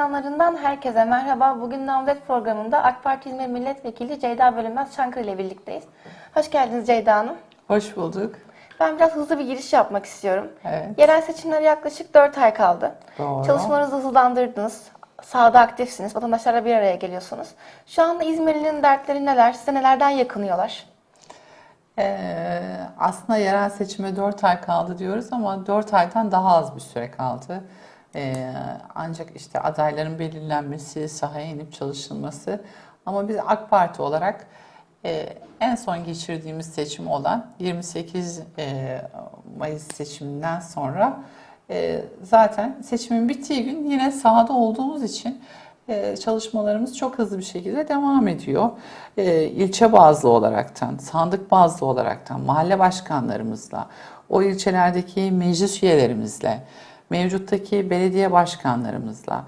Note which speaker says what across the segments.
Speaker 1: Ekranlarından herkese merhaba. Bugün Navlet programında AK Parti İzmir Milletvekili Ceyda Bölünmez Çankırı ile birlikteyiz. Hoş geldiniz Ceyda Hanım.
Speaker 2: Hoş bulduk.
Speaker 1: Ben biraz hızlı bir giriş yapmak istiyorum.
Speaker 2: Evet.
Speaker 1: Yerel seçimlere yaklaşık 4 ay kaldı.
Speaker 2: Doğru.
Speaker 1: Çalışmalarınızı hızlandırdınız. Sahada aktifsiniz. Vatandaşlarla bir araya geliyorsunuz. Şu anda İzmirli'nin dertleri neler? Size nelerden yakınıyorlar?
Speaker 2: Ee, aslında yerel seçime 4 ay kaldı diyoruz ama 4 aydan daha az bir süre kaldı. Ee, ancak işte adayların belirlenmesi, sahaya inip çalışılması. Ama biz AK Parti olarak e, en son geçirdiğimiz seçim olan 28 e, Mayıs seçiminden sonra e, zaten seçimin bittiği gün yine sahada olduğumuz için e, çalışmalarımız çok hızlı bir şekilde devam ediyor. E, ilçe bazlı olaraktan, sandık bazlı olaraktan, mahalle başkanlarımızla, o ilçelerdeki meclis üyelerimizle, mevcuttaki belediye başkanlarımızla,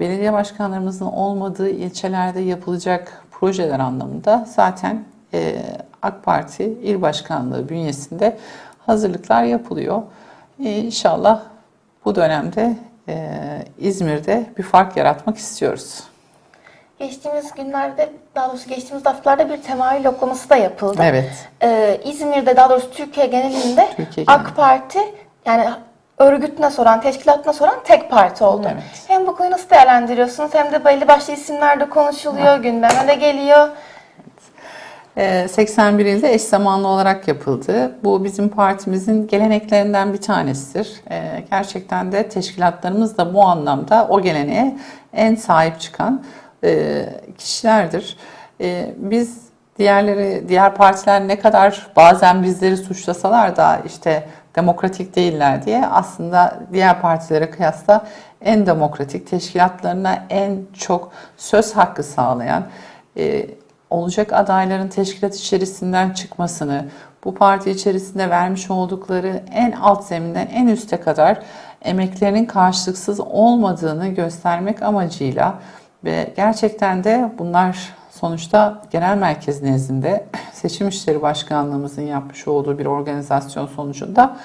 Speaker 2: belediye başkanlarımızın olmadığı ilçelerde yapılacak projeler anlamında zaten e, AK Parti il başkanlığı bünyesinde hazırlıklar yapılıyor. E, İnşallah bu dönemde e, İzmir'de bir fark yaratmak istiyoruz.
Speaker 1: Geçtiğimiz günlerde, daha doğrusu geçtiğimiz haftalarda bir temayül yoklaması da yapıldı.
Speaker 2: Evet.
Speaker 1: Ee, İzmir'de, daha doğrusu Türkiye genelinde
Speaker 2: Türkiye
Speaker 1: AK
Speaker 2: genelinde.
Speaker 1: Parti, yani örgütüne soran, teşkilatına soran tek parti oldu.
Speaker 2: Evet.
Speaker 1: Hem bu konuyu nasıl değerlendiriyorsunuz hem de belli başlı isimler de konuşuluyor, gündeme de geliyor.
Speaker 2: Ee, 81 ilde eş zamanlı olarak yapıldı. Bu bizim partimizin geleneklerinden bir tanesidir. Ee, Gerçekten de teşkilatlarımız da bu anlamda o geleneğe en sahip çıkan e, kişilerdir. Ee, Biz diğerleri, diğer partiler ne kadar bazen bizleri suçlasalar da işte demokratik değiller diye aslında diğer partilere kıyasla en demokratik, teşkilatlarına en çok söz hakkı sağlayan, e, olacak adayların teşkilat içerisinden çıkmasını, bu parti içerisinde vermiş oldukları en alt zeminden en üste kadar emeklerinin karşılıksız olmadığını göstermek amacıyla ve gerçekten de bunlar sonuçta genel merkez nezdinde seçim işleri başkanlığımızın yapmış olduğu bir organizasyon sonucunda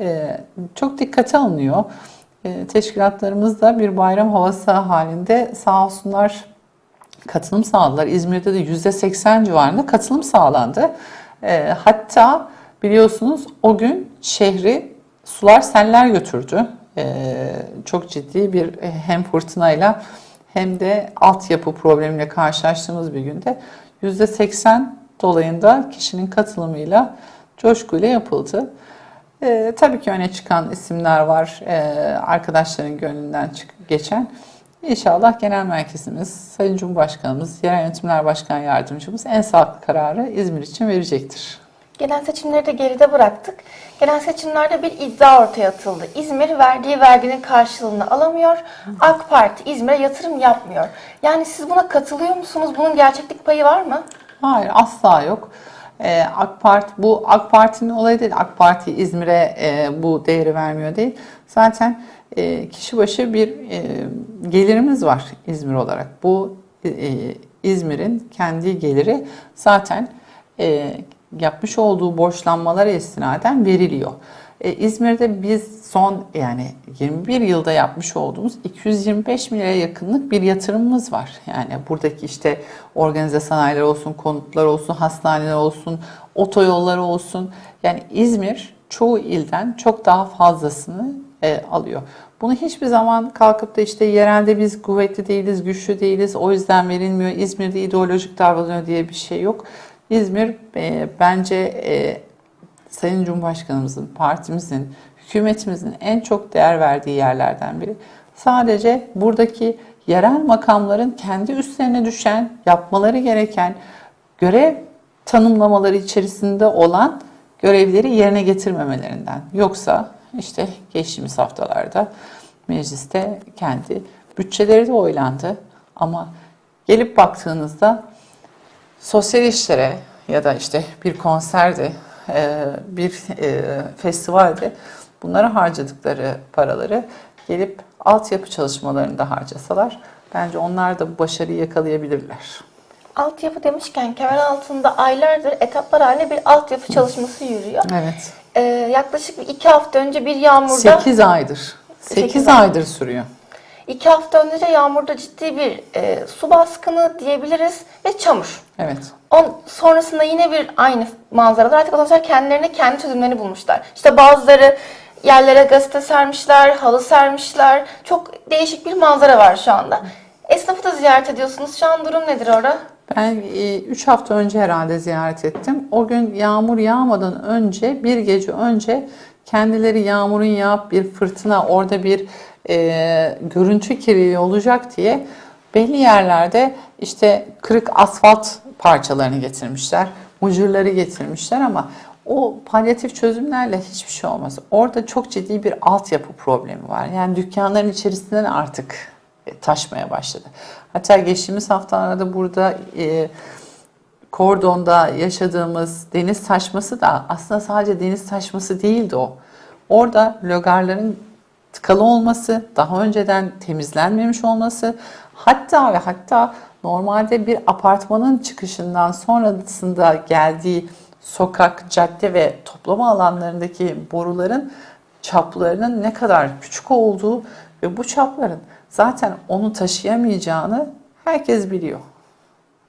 Speaker 2: e, çok dikkate alınıyor. E, teşkilatlarımız da bir bayram havası halinde sağ olsunlar katılım sağladılar. İzmir'de de %80 civarında katılım sağlandı. E, hatta biliyorsunuz o gün şehri sular seller götürdü. E, çok ciddi bir e, hem fırtınayla hem de altyapı problemiyle karşılaştığımız bir günde %80 dolayında kişinin katılımıyla coşkuyla yapıldı. E, tabii ki öne çıkan isimler var e, arkadaşların gönlünden çık- geçen. İnşallah genel merkezimiz, Sayın Cumhurbaşkanımız, Yerel Yönetimler Başkan Yardımcımız en sağlıklı kararı İzmir için verecektir.
Speaker 1: Genel seçimleri de geride bıraktık. Genel seçimlerde bir iddia ortaya atıldı. İzmir verdiği verginin karşılığını alamıyor. AK Parti İzmir'e yatırım yapmıyor. Yani siz buna katılıyor musunuz? Bunun gerçeklik payı var mı?
Speaker 2: Hayır asla yok. Ee, AK Parti bu AK Parti'nin olayı değil. AK Parti İzmir'e e, bu değeri vermiyor değil. Zaten e, kişi başı bir e, gelirimiz var İzmir olarak. Bu e, İzmir'in kendi geliri zaten e, yapmış olduğu borçlanmalara istinaden veriliyor. E, İzmir'de biz son yani 21 yılda yapmış olduğumuz 225 milyara yakınlık bir yatırımımız var. Yani buradaki işte organize sanayiler olsun, konutlar olsun, hastaneler olsun, otoyolları olsun. Yani İzmir çoğu ilden çok daha fazlasını e, alıyor. Bunu hiçbir zaman kalkıp da işte yerelde biz kuvvetli değiliz, güçlü değiliz, o yüzden verilmiyor, İzmir'de ideolojik davranıyor diye bir şey yok. İzmir e, bence e, Sayın Cumhurbaşkanımızın, partimizin, hükümetimizin en çok değer verdiği yerlerden biri. Sadece buradaki yerel makamların kendi üstlerine düşen, yapmaları gereken görev tanımlamaları içerisinde olan görevleri yerine getirmemelerinden. Yoksa işte geçtiğimiz haftalarda mecliste kendi bütçeleri de oylandı. Ama gelip baktığınızda sosyal işlere ya da işte bir konserde, e, bir e, festivalde bunlara harcadıkları paraları gelip altyapı çalışmalarında harcasalar bence onlar da bu başarıyı yakalayabilirler.
Speaker 1: Altyapı demişken kemer altında aylardır etaplar halinde bir altyapı çalışması yürüyor.
Speaker 2: Evet.
Speaker 1: Ee, yaklaşık bir iki hafta önce bir yağmurda
Speaker 2: 8 aydır. 8
Speaker 1: Sekiz
Speaker 2: aydır sürüyor.
Speaker 1: İki hafta önce yağmurda ciddi bir e, su baskını diyebiliriz ve çamur.
Speaker 2: Evet.
Speaker 1: On, sonrasında yine bir aynı manzaralar artık vatandaşlar kendilerine kendi çözümlerini bulmuşlar. İşte bazıları yerlere gazete sermişler, halı sermişler. Çok değişik bir manzara var şu anda. Esnafı da ziyaret ediyorsunuz. Şu an durum nedir orada?
Speaker 2: Ben 3 hafta önce herhalde ziyaret ettim. O gün yağmur yağmadan önce, bir gece önce kendileri yağmurun yağıp bir fırtına, orada bir e, görüntü kirliliği olacak diye belli yerlerde işte kırık asfalt parçalarını getirmişler, mucurları getirmişler ama o palyatif çözümlerle hiçbir şey olmaz. Orada çok ciddi bir altyapı problemi var. Yani dükkanların içerisinden artık e, taşmaya başladı. Hatta geçtiğimiz haftalarda burada e, Kordon'da yaşadığımız deniz taşması da aslında sadece deniz taşması değildi o. Orada logarların tıkalı olması, daha önceden temizlenmemiş olması, hatta ve hatta normalde bir apartmanın çıkışından sonrasında geldiği sokak, cadde ve toplama alanlarındaki boruların çaplarının ne kadar küçük olduğu ve bu çapların zaten onu taşıyamayacağını herkes biliyor.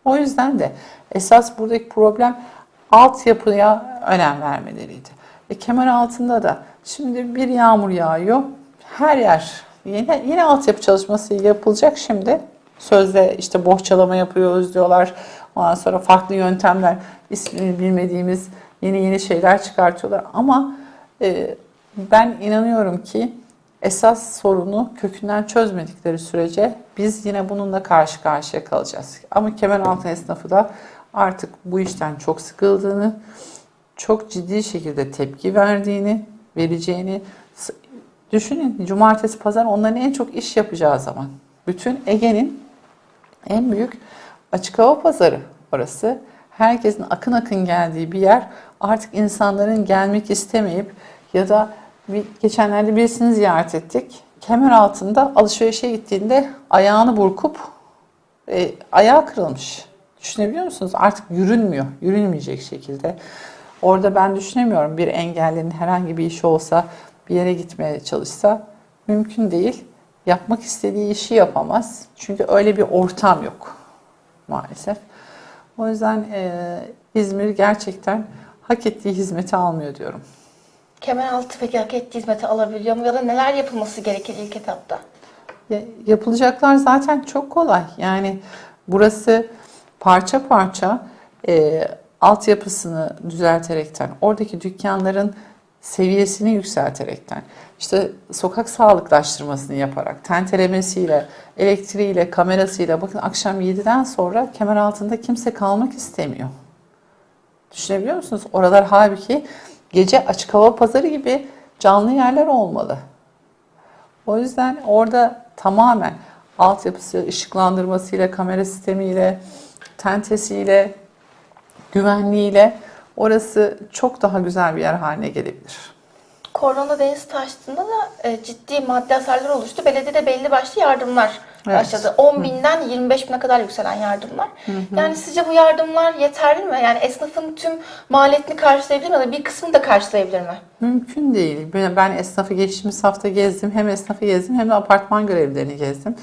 Speaker 2: O yüzden de esas buradaki problem altyapıya önem vermeleriydi. E, kemer altında da şimdi bir yağmur yağıyor. Her yer yine, yine altyapı çalışması yapılacak şimdi. Sözde işte bohçalama yapıyoruz diyorlar. Ondan sonra farklı yöntemler, ismini bilmediğimiz yeni yeni şeyler çıkartıyorlar. Ama e, ben inanıyorum ki esas sorunu kökünden çözmedikleri sürece biz yine bununla karşı karşıya kalacağız. Ama Kemeraltı esnafı da artık bu işten çok sıkıldığını, çok ciddi şekilde tepki verdiğini, vereceğini düşünün. Cumartesi, pazar onların en çok iş yapacağı zaman. Bütün Ege'nin en büyük açık hava pazarı orası. Herkesin akın akın geldiği bir yer. Artık insanların gelmek istemeyip ya da bir, geçenlerde birisini ziyaret ettik. Kemer altında alışverişe gittiğinde ayağını burkup e, ayağı kırılmış. Düşünebiliyor musunuz? Artık yürünmüyor. Yürünmeyecek şekilde. Orada ben düşünemiyorum bir engellinin herhangi bir işi olsa bir yere gitmeye çalışsa mümkün değil. Yapmak istediği işi yapamaz. Çünkü öyle bir ortam yok maalesef. O yüzden e, İzmir gerçekten hak ettiği hizmeti almıyor diyorum.
Speaker 1: Kemeraltı peki hak ettiği hizmeti alabiliyor mu? Ya da neler yapılması gerekir ilk etapta?
Speaker 2: Ya- Yapılacaklar zaten çok kolay. Yani burası parça parça e, altyapısını düzelterekten, oradaki dükkanların seviyesini yükselterekten, işte sokak sağlıklaştırmasını yaparak, tentelemesiyle, elektriğiyle, kamerasıyla, bakın akşam 7'den sonra kemer altında kimse kalmak istemiyor. Düşünebiliyor musunuz? Oralar halbuki gece açık hava pazarı gibi canlı yerler olmalı. O yüzden orada tamamen altyapısı, ışıklandırmasıyla, kamera sistemiyle, tentesiyle, güvenliğiyle orası çok daha güzel bir yer haline gelebilir.
Speaker 1: Korona deniz taştığında da e, ciddi maddi hasarlar oluştu. Belediye de belli başlı yardımlar
Speaker 2: Evet.
Speaker 1: başladı. 10 binden 25 bine kadar yükselen yardımlar. Yani sizce bu yardımlar yeterli mi? Yani esnafın tüm maliyetini karşılayabilir mi? Ya da bir kısmını da karşılayabilir mi?
Speaker 2: Mümkün değil. Ben ben esnafı geçtiğimiz hafta gezdim. Hem esnafı gezdim hem de apartman görevlilerini gezdim.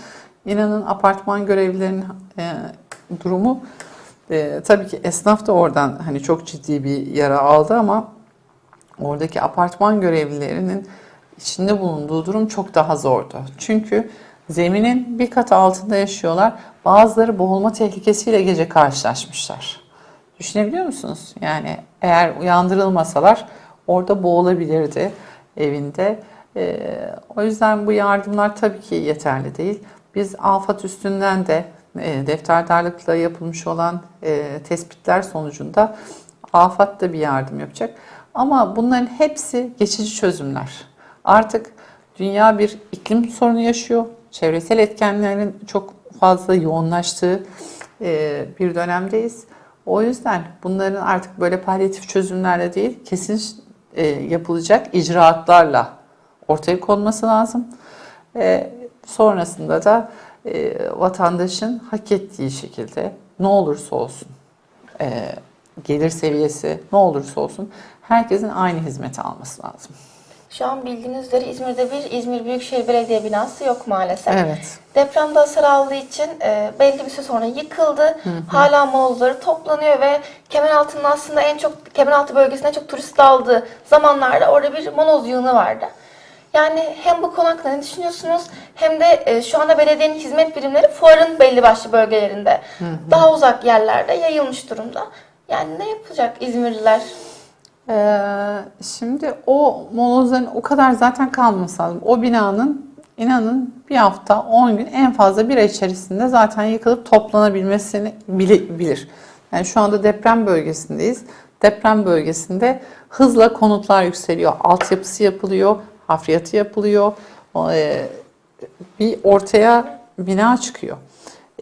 Speaker 2: İnanın apartman görevlilerinin e, durumu e, tabii ki esnaf da oradan hani çok ciddi bir yara aldı ama oradaki apartman görevlilerinin içinde bulunduğu durum çok daha zordu. Çünkü zeminin bir kat altında yaşıyorlar. Bazıları boğulma tehlikesiyle gece karşılaşmışlar. Düşünebiliyor musunuz? Yani eğer uyandırılmasalar orada boğulabilirdi evinde. Ee, o yüzden bu yardımlar tabii ki yeterli değil. Biz AFAD üstünden de e, defterdarlıkla yapılmış olan e, tespitler sonucunda AFAD da bir yardım yapacak. Ama bunların hepsi geçici çözümler. Artık dünya bir iklim sorunu yaşıyor. Çevresel etkenlerin çok fazla yoğunlaştığı e, bir dönemdeyiz. O yüzden bunların artık böyle palyatif çözümlerle değil, kesin e, yapılacak icraatlarla ortaya konması lazım. E, sonrasında da e, vatandaşın hak ettiği şekilde ne olursa olsun, e, gelir seviyesi ne olursa olsun herkesin aynı hizmeti alması lazım.
Speaker 1: Şu an bildiğiniz üzere İzmir'de bir İzmir Büyükşehir Belediye binası yok maalesef.
Speaker 2: Evet.
Speaker 1: Depremde hasar aldığı için e, belli bir süre sonra yıkıldı. Hala molozları toplanıyor ve Kemeraltı'nın aslında en çok Kemeraltı bölgesinde çok turist aldığı zamanlarda orada bir moloz yığını vardı. Yani hem bu konu hakkında ne düşünüyorsunuz hem de e, şu anda belediyenin hizmet birimleri fuarın belli başlı bölgelerinde daha uzak yerlerde yayılmış durumda. Yani ne yapacak İzmirliler?
Speaker 2: Ee, şimdi o molozların o kadar zaten kalması lazım. O binanın inanın bir hafta 10 gün en fazla bir ay içerisinde zaten yıkılıp toplanabilmesini bili- bilir. Yani şu anda deprem bölgesindeyiz. Deprem bölgesinde hızla konutlar yükseliyor. Altyapısı yapılıyor, hafriyatı yapılıyor. E, bir ortaya bina çıkıyor.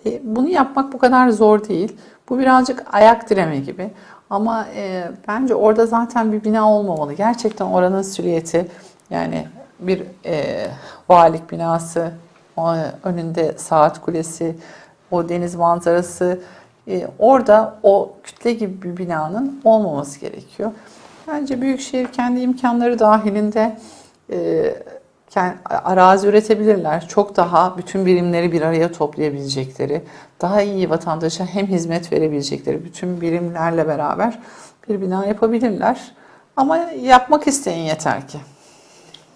Speaker 2: E, bunu yapmak bu kadar zor değil. Bu birazcık ayak direme gibi. Ama e, bence orada zaten bir bina olmamalı. Gerçekten oranın silüeti yani bir e, valilik binası, önünde saat kulesi, o deniz manzarası, orada o kütle gibi bir binanın olmaması gerekiyor. Bence Büyükşehir kendi imkanları dahilinde arazi üretebilirler. Çok daha bütün birimleri bir araya toplayabilecekleri, daha iyi vatandaşa hem hizmet verebilecekleri bütün birimlerle beraber bir bina yapabilirler. Ama yapmak isteyin yeter ki.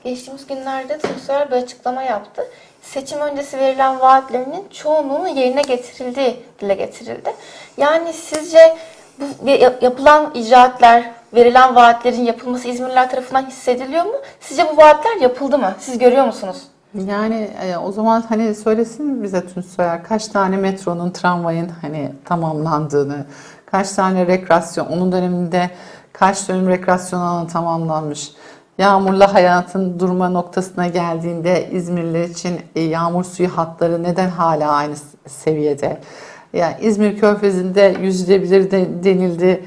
Speaker 1: Geçtiğimiz günlerde Tunçer bir açıklama yaptı. Seçim öncesi verilen vaatlerinin çoğunluğunun yerine getirildiği dile getirildi. Yani sizce bu yapılan icraatler, verilen vaatlerin yapılması İzmirliler tarafından hissediliyor mu? Sizce bu vaatler yapıldı mı? Siz görüyor musunuz?
Speaker 2: Yani e, o zaman hani söylesin bize Tunç Soyer kaç tane metronun, tramvayın hani tamamlandığını, kaç tane rekreasyon, onun döneminde kaç dönüm rekreasyon alanı tamamlanmış. Yağmurla hayatın durma noktasına geldiğinde İzmirliler için e, yağmur suyu hatları neden hala aynı seviyede? Yani İzmir Körfezi'nde yüzülebilir de, denildi.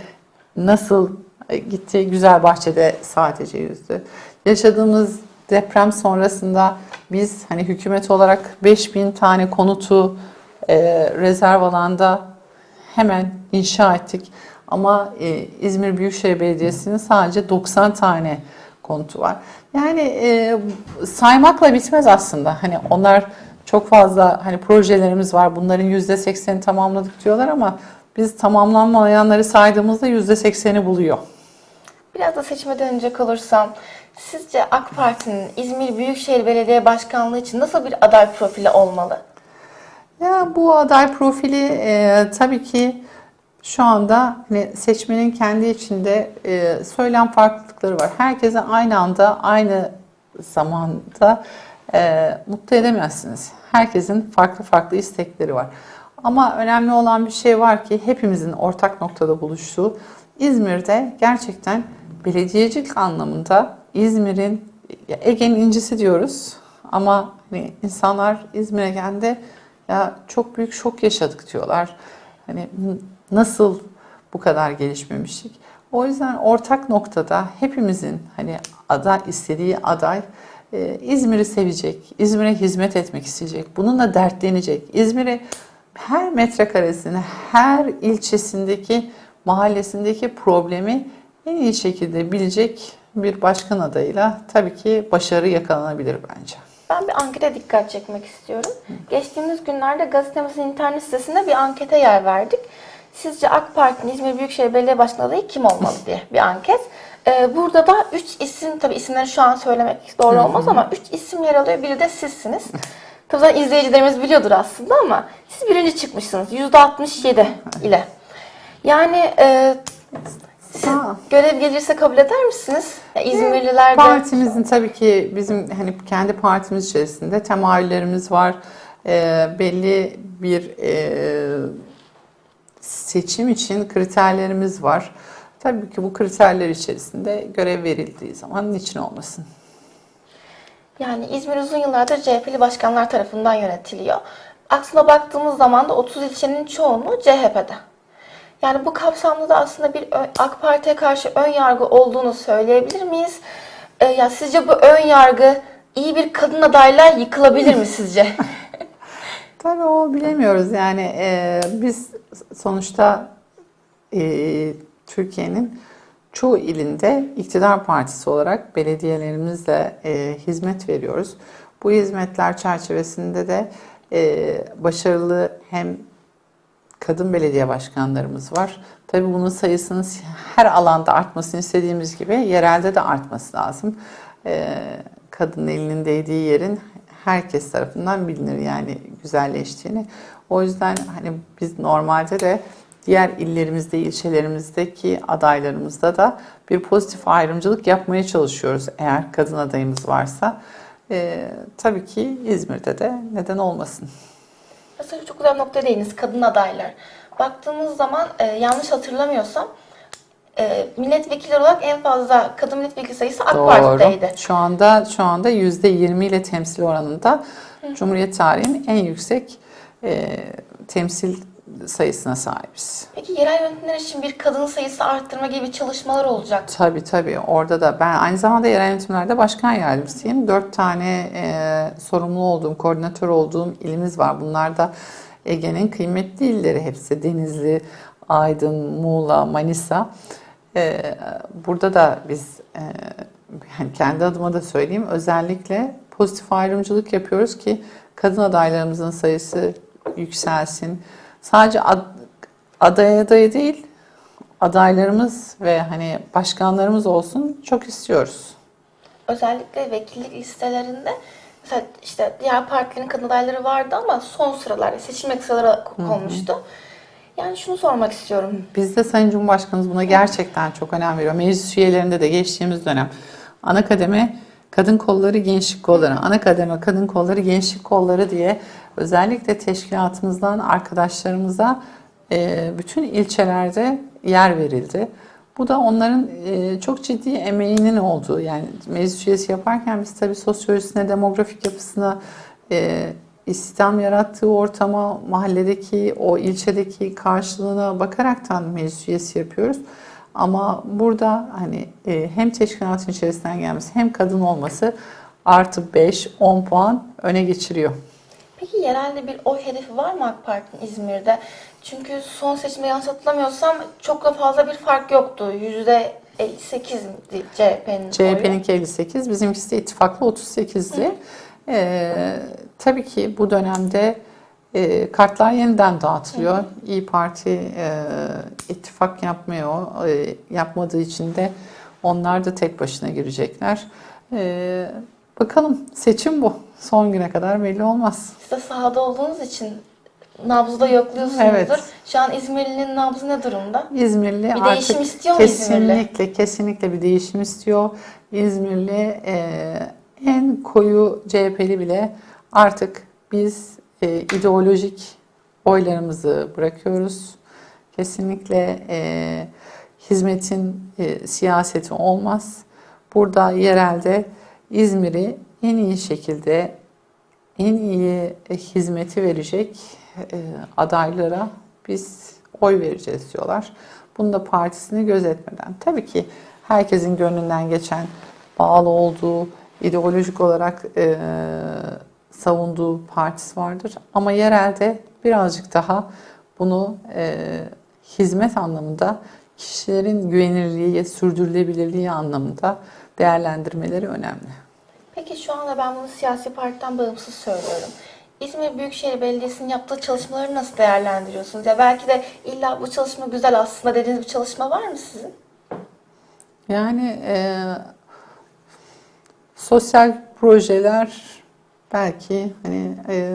Speaker 2: Nasıl gitti? Güzel bahçede sadece yüzdü. Yaşadığımız deprem sonrasında biz hani hükümet olarak 5000 tane konutu e, rezerv alanda hemen inşa ettik. Ama e, İzmir Büyükşehir Belediyesi'nin sadece 90 tane konutu var. Yani e, saymakla bitmez aslında. Hani onlar çok fazla hani projelerimiz var. Bunların %80'ini tamamladık diyorlar ama biz tamamlanmayanları saydığımızda %80'i buluyor.
Speaker 1: Biraz da seçime dönecek olursam, sizce AK Parti'nin İzmir Büyükşehir Belediye Başkanlığı için nasıl bir aday profili olmalı?
Speaker 2: Ya bu aday profili e, tabii ki şu anda hani seçmenin kendi içinde e, söylem farklılıkları var. Herkese aynı anda aynı zamanda e, mutlu edemezsiniz. Herkesin farklı farklı istekleri var. Ama önemli olan bir şey var ki hepimizin ortak noktada buluştuğu İzmir'de gerçekten belediyecilik anlamında İzmir'in Ege'nin incisi diyoruz ama hani insanlar İzmir'e geldi ya çok büyük şok yaşadık diyorlar. Hani nasıl bu kadar gelişmemiştik? O yüzden ortak noktada hepimizin hani aday istediği aday e, İzmir'i sevecek, İzmir'e hizmet etmek isteyecek, bununla dertlenecek. İzmir'i her metrekaresini, her ilçesindeki, mahallesindeki problemi en iyi şekilde bilecek bir başkan adayıyla tabii ki başarı yakalanabilir bence.
Speaker 1: Ben bir ankete dikkat çekmek istiyorum. Geçtiğimiz günlerde gazetemizin internet sitesinde bir ankete yer verdik. Sizce AK Parti'nin İzmir Büyükşehir Belediye Başkanı adayı kim olmalı diye bir anket. Ee, burada da 3 isim, tabii isimleri şu an söylemek doğru olmaz ama 3 isim yer alıyor. Biri de sizsiniz. Tabii zaten izleyicilerimiz biliyordur aslında ama siz birinci çıkmışsınız. %67 ile. Yani e,
Speaker 2: Aa.
Speaker 1: görev gelirse kabul eder misiniz? Ya İzmirliler de...
Speaker 2: Partimizin tabii ki bizim hani kendi partimiz içerisinde temayüllerimiz var. Ee, belli bir e, seçim için kriterlerimiz var. Tabii ki bu kriterler içerisinde görev verildiği zaman niçin olmasın?
Speaker 1: Yani İzmir uzun yıllardır CHP'li başkanlar tarafından yönetiliyor. Aslına baktığımız zaman da 30 ilçenin çoğunluğu CHP'de. Yani bu kapsamda da aslında bir AK Parti'ye karşı ön yargı olduğunu söyleyebilir miyiz? Ee, ya sizce bu ön yargı iyi bir kadın adayla yıkılabilir mi sizce?
Speaker 2: Tabii o bilemiyoruz yani e, biz sonuçta e, Türkiye'nin çoğu ilinde iktidar partisi olarak belediyelerimizle e, hizmet veriyoruz. Bu hizmetler çerçevesinde de e, başarılı hem kadın belediye başkanlarımız var. Tabii bunun sayısının her alanda artmasını istediğimiz gibi yerelde de artması lazım. Ee, kadının elinin değdiği yerin herkes tarafından bilinir yani güzelleştiğini. O yüzden hani biz normalde de diğer illerimizde, ilçelerimizdeki adaylarımızda da bir pozitif ayrımcılık yapmaya çalışıyoruz eğer kadın adayımız varsa. Ee, tabii ki İzmir'de de neden olmasın.
Speaker 1: Mesela çok güzel bir noktaya değiniz. Kadın adaylar. Baktığımız zaman e, yanlış hatırlamıyorsam e, milletvekilleri olarak en fazla kadın milletvekili sayısı AK Parti'deydi.
Speaker 2: Şu anda şu anda %20 ile temsil oranında Cumhuriyet tarihinin en yüksek e, temsil sayısına sahibiz.
Speaker 1: Peki yerel yönetimler için bir kadın sayısı arttırma gibi çalışmalar olacak.
Speaker 2: Tabii tabii orada da ben aynı zamanda yerel yönetimlerde başkan yardımcısıyım. Dört tane e, sorumlu olduğum, koordinatör olduğum ilimiz var. Bunlar da Ege'nin kıymetli illeri hepsi. Denizli, Aydın, Muğla, Manisa. E, burada da biz e, yani kendi adıma da söyleyeyim özellikle pozitif ayrımcılık yapıyoruz ki kadın adaylarımızın sayısı yükselsin. Sadece ad, aday adayı değil adaylarımız ve hani başkanlarımız olsun çok istiyoruz.
Speaker 1: Özellikle vekillik listelerinde mesela işte diğer partilerin kadın adayları vardı ama son sıralarda seçilmek sıralara konmuştu. Yani şunu sormak istiyorum.
Speaker 2: Biz de Sayın Cumhurbaşkanımız buna gerçekten çok önem veriyor. Meclis üyelerinde de geçtiğimiz dönem ana kademe kadın kolları, gençlik kolları, ana kademe kadın kolları, gençlik kolları diye özellikle teşkilatımızdan arkadaşlarımıza e, bütün ilçelerde yer verildi. Bu da onların e, çok ciddi emeğinin olduğu yani meclis üyesi yaparken biz tabii sosyolojisine, demografik yapısına, e, istihdam yarattığı ortama, mahalledeki, o ilçedeki karşılığına bakaraktan meclis üyesi yapıyoruz. Ama burada hani e, hem teşkilatın içerisinden gelmesi hem kadın olması artı 5-10 puan öne geçiriyor.
Speaker 1: Peki yerelde bir oy hedefi var mı AK Parti'nin İzmir'de? Çünkü son seçimde yanlış hatırlamıyorsam çok da fazla bir fark yoktu. Yüzde 58 CHP'nin.
Speaker 2: CHP'ninki 58, bizimkisi de ittifaklı 38'di. Ee, tabii ki bu dönemde e, kartlar yeniden dağıtılıyor. İyi Parti e, ittifak yapmıyor. E, yapmadığı için de onlar da tek başına girecekler. E, bakalım seçim bu. Son güne kadar belli olmaz.
Speaker 1: Siz de sahada olduğunuz için nabzda yokluyorsunuzdur.
Speaker 2: Evet.
Speaker 1: Şu an İzmirli'nin nabzı ne durumda?
Speaker 2: İzmirli
Speaker 1: Bir
Speaker 2: artık
Speaker 1: değişim istiyor mu İzmirli?
Speaker 2: kesinlikle kesinlikle bir değişim istiyor. İzmirli e, en koyu CHP'li bile artık biz e, ideolojik oylarımızı bırakıyoruz. Kesinlikle e, hizmetin e, siyaseti olmaz. Burada yerelde İzmir'i en iyi şekilde en iyi hizmeti verecek e, adaylara biz oy vereceğiz diyorlar. Bunu da partisini gözetmeden. Tabii ki herkesin gönlünden geçen, bağlı olduğu, ideolojik olarak e, savunduğu partisi vardır. Ama yerelde birazcık daha bunu e, hizmet anlamında kişilerin güvenilirliği, sürdürülebilirliği anlamında değerlendirmeleri önemli.
Speaker 1: Peki şu anda ben bunu siyasi partiden bağımsız söylüyorum. İzmir Büyükşehir Belediyesi'nin yaptığı çalışmaları nasıl değerlendiriyorsunuz? Ya belki de illa bu çalışma güzel aslında dediğiniz bir çalışma var mı sizin?
Speaker 2: Yani e, sosyal projeler belki hani e,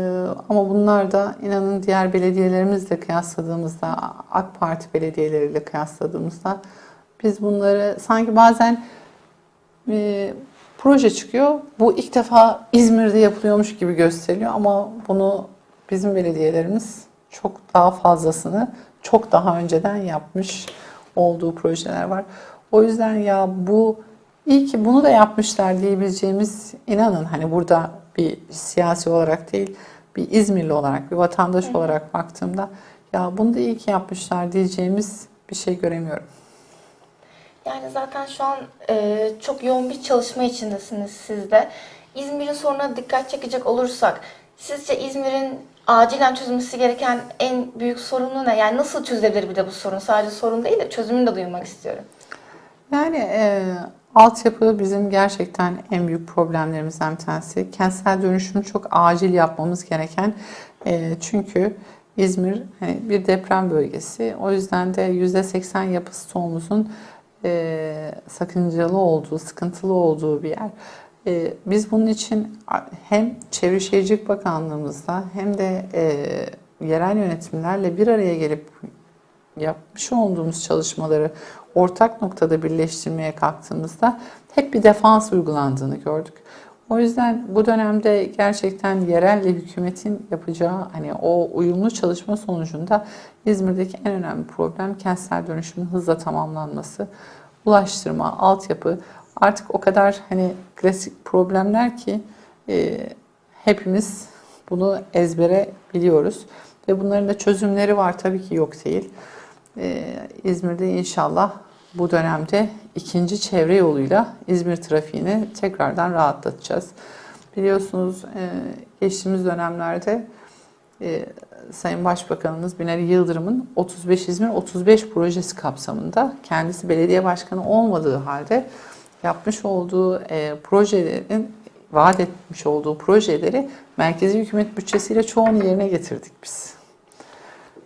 Speaker 2: ama bunlar da inanın diğer belediyelerimizle kıyasladığımızda AK Parti belediyeleriyle kıyasladığımızda biz bunları sanki bazen e, proje çıkıyor. Bu ilk defa İzmir'de yapılıyormuş gibi gösteriliyor ama bunu bizim belediyelerimiz çok daha fazlasını çok daha önceden yapmış olduğu projeler var. O yüzden ya bu iyi ki bunu da yapmışlar diyebileceğimiz inanın hani burada bir siyasi olarak değil bir İzmirli olarak bir vatandaş olarak baktığımda ya bunu da iyi ki yapmışlar diyeceğimiz bir şey göremiyorum.
Speaker 1: Yani zaten şu an e, çok yoğun bir çalışma içindesiniz siz de. İzmir'in sorununa dikkat çekecek olursak, sizce İzmir'in acilen çözülmesi gereken en büyük sorunu ne? Yani nasıl çözülebilir bir de bu sorun? Sadece sorun değil de çözümünü de duymak istiyorum.
Speaker 2: Yani e, altyapı bizim gerçekten en büyük problemlerimizden bir tanesi. Kentsel dönüşümü çok acil yapmamız gereken e, çünkü İzmir hani bir deprem bölgesi. O yüzden de %80 yapı stoğumuzun e, sakıncalı olduğu, sıkıntılı olduğu bir yer. E, biz bunun için hem Çevre Şehircilik Bakanlığımızla hem de e, yerel yönetimlerle bir araya gelip yapmış olduğumuz çalışmaları ortak noktada birleştirmeye kalktığımızda hep bir defans uygulandığını gördük. O yüzden bu dönemde gerçekten yerelle hükümetin yapacağı hani o uyumlu çalışma sonucunda İzmir'deki en önemli problem kentsel dönüşümün hızla tamamlanması, ulaştırma, altyapı artık o kadar hani klasik problemler ki e, hepimiz bunu ezbere biliyoruz ve bunların da çözümleri var tabii ki yok değil. Ee, İzmir'de inşallah bu dönemde ikinci çevre yoluyla İzmir trafiğini tekrardan rahatlatacağız. Biliyorsunuz e, geçtiğimiz dönemlerde e, Sayın Başbakanımız Binali Yıldırım'ın 35 İzmir 35 projesi kapsamında kendisi belediye başkanı olmadığı halde yapmış olduğu e, projelerin vaat etmiş olduğu projeleri merkezi hükümet bütçesiyle çoğunu yerine getirdik biz.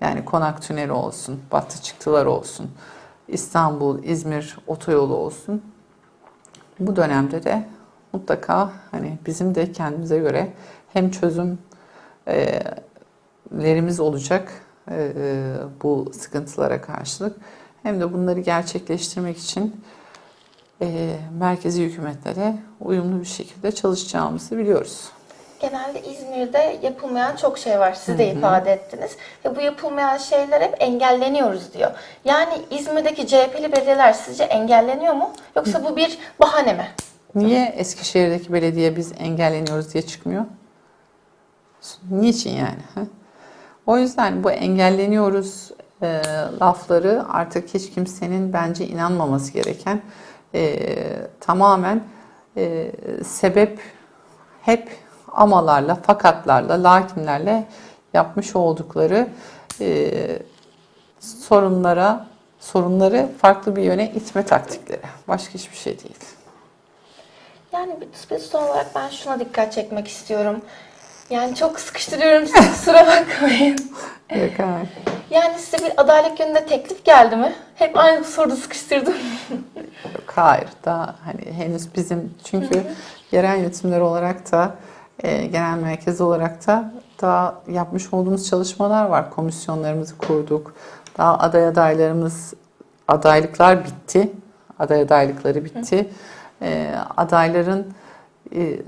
Speaker 2: Yani Konak Tüneli olsun, Battı Çıktılar olsun, İstanbul, İzmir otoyolu olsun. Bu dönemde de mutlaka hani bizim de kendimize göre hem çözümlerimiz olacak e, bu sıkıntılara karşılık hem de bunları gerçekleştirmek için e, merkezi hükümetle de uyumlu bir şekilde çalışacağımızı biliyoruz.
Speaker 1: Genelde İzmir'de yapılmayan çok şey var. Siz de ifade ettiniz. Ve bu yapılmayan şeyler hep engelleniyoruz diyor. Yani İzmir'deki CHP'li belediyeler sizce engelleniyor mu? Yoksa bu bir bahane mi?
Speaker 2: Niye Eskişehir'deki belediye biz engelleniyoruz diye çıkmıyor? Niçin yani? ha? O yüzden bu engelleniyoruz e, lafları artık hiç kimsenin bence inanmaması gereken e, tamamen e, sebep hep amalarla, fakatlarla, lakinlerle yapmış oldukları e, sorunlara, sorunları farklı bir yöne itme taktikleri. Başka hiçbir şey değil.
Speaker 1: Yani bir, son olarak ben şuna dikkat çekmek istiyorum. Yani çok sıkıştırıyorum sizi kusura bakmayın.
Speaker 2: Yok, hayır.
Speaker 1: Yani size bir adalet yönünde teklif geldi mi? Hep aynı soruda sıkıştırdım.
Speaker 2: Yok, hayır. Daha hani henüz bizim çünkü yerel yönetimler olarak da e, genel merkez olarak da daha yapmış olduğumuz çalışmalar var. Komisyonlarımızı kurduk. Daha aday adaylarımız adaylıklar bitti. Aday adaylıkları bitti. E, adayların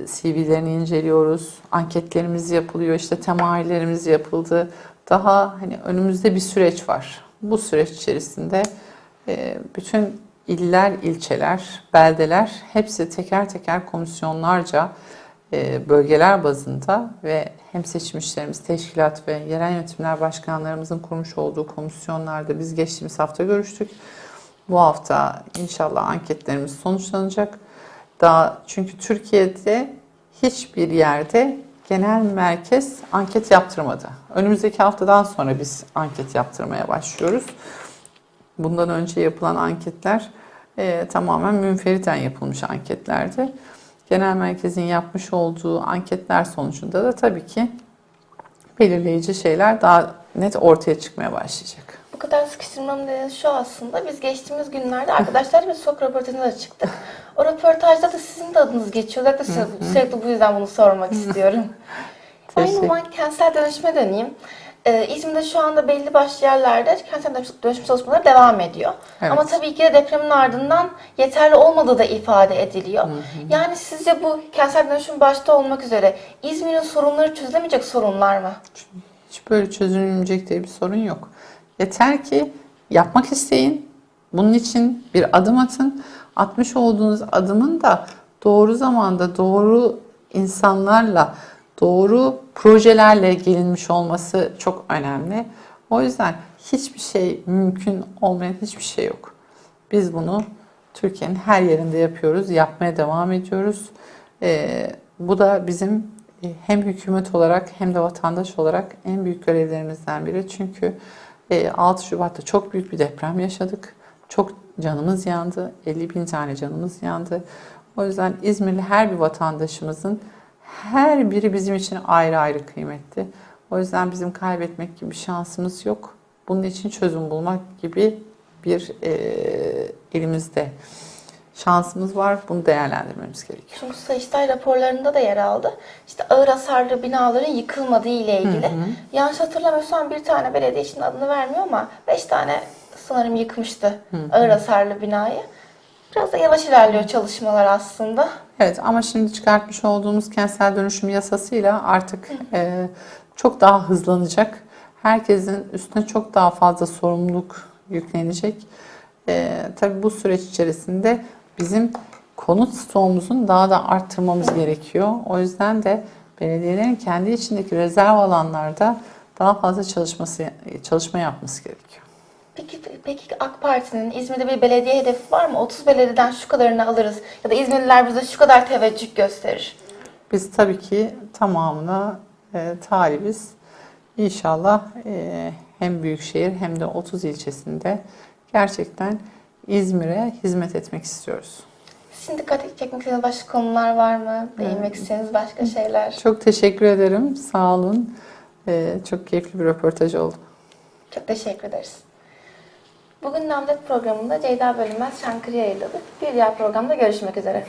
Speaker 2: CV'lerini inceliyoruz. Anketlerimiz yapılıyor. işte temayüllerimiz yapıldı. Daha hani önümüzde bir süreç var. Bu süreç içerisinde e, bütün iller, ilçeler, beldeler hepsi teker teker komisyonlarca bölgeler bazında ve hem seçmişlerimiz, teşkilat ve yerel yönetimler başkanlarımızın kurmuş olduğu komisyonlarda biz geçtiğimiz hafta görüştük. Bu hafta inşallah anketlerimiz sonuçlanacak. Daha çünkü Türkiye'de hiçbir yerde genel merkez anket yaptırmadı. Önümüzdeki haftadan sonra biz anket yaptırmaya başlıyoruz. Bundan önce yapılan anketler e, tamamen münferiten yapılmış anketlerdi. Genel merkezin yapmış olduğu anketler sonucunda da tabii ki belirleyici şeyler daha net ortaya çıkmaya başlayacak.
Speaker 1: Bu kadar sıkıştırmam nedeni şu aslında. Biz geçtiğimiz günlerde arkadaşlarla bir sokak röportajına da çıktık. O röportajda da sizin de adınız geçiyor. Zaten sürekli, sürekli bu yüzden bunu sormak istiyorum. Aynı zaman kentsel dönüşüme döneyim. Ee, İzmir'de şu anda belli başlı yerlerde kentsel dönüş- dönüşüm çalışmaları devam ediyor.
Speaker 2: Evet.
Speaker 1: Ama tabii ki de depremin ardından yeterli olmadığı da ifade ediliyor. Yani sizce bu kentsel dönüşüm başta olmak üzere İzmir'in sorunları çözülemeyecek sorunlar mı?
Speaker 2: Hiç böyle çözülmeyecek diye bir sorun yok. Yeter ki yapmak isteyin. Bunun için bir adım atın. Atmış olduğunuz adımın da doğru zamanda doğru insanlarla, doğru projelerle gelinmiş olması çok önemli. O yüzden hiçbir şey mümkün olmayan hiçbir şey yok. Biz bunu Türkiye'nin her yerinde yapıyoruz, yapmaya devam ediyoruz. Ee, bu da bizim e, hem hükümet olarak hem de vatandaş olarak en büyük görevlerimizden biri. Çünkü e, 6 Şubat'ta çok büyük bir deprem yaşadık. Çok canımız yandı. 50 bin tane canımız yandı. O yüzden İzmirli her bir vatandaşımızın her biri bizim için ayrı ayrı kıymetli. O yüzden bizim kaybetmek gibi bir şansımız yok. Bunun için çözüm bulmak gibi bir e, elimizde şansımız var. Bunu değerlendirmemiz gerekiyor.
Speaker 1: Çünkü Sayıştay raporlarında da yer aldı. İşte ağır hasarlı binaların yıkılmadığı ile ilgili. Yanlış hatırlamıyorsam bir tane belediye için adını vermiyor ama beş tane sanırım yıkmıştı ağır hasarlı binayı. Biraz da yavaş ilerliyor çalışmalar aslında.
Speaker 2: Evet ama şimdi çıkartmış olduğumuz kentsel dönüşüm yasasıyla artık e, çok daha hızlanacak. Herkesin üstüne çok daha fazla sorumluluk yüklenecek. E, tabii bu süreç içerisinde bizim konut stoğumuzun daha da arttırmamız gerekiyor. O yüzden de belediyelerin kendi içindeki rezerv alanlarda daha fazla çalışması çalışma yapması gerekiyor.
Speaker 1: Peki, peki AK Parti'nin İzmir'de bir belediye hedefi var mı? 30 belediyeden şu kadarını alırız ya da İzmirliler bize şu kadar teveccüh gösterir.
Speaker 2: Biz tabii ki tamamına e, talibiz. İnşallah e, hem Büyükşehir hem de 30 ilçesinde gerçekten İzmir'e hizmet etmek istiyoruz.
Speaker 1: Sizin dikkat çekmek istediğiniz başka konular var mı? Değinmek istediğiniz başka şeyler?
Speaker 2: Çok teşekkür ederim. Sağ olun. E, çok keyifli bir röportaj oldu.
Speaker 1: Çok teşekkür ederiz. Bugün Namdet programında Ceyda Bölünmez Şankırı yayınladık. Bir diğer programda görüşmek üzere.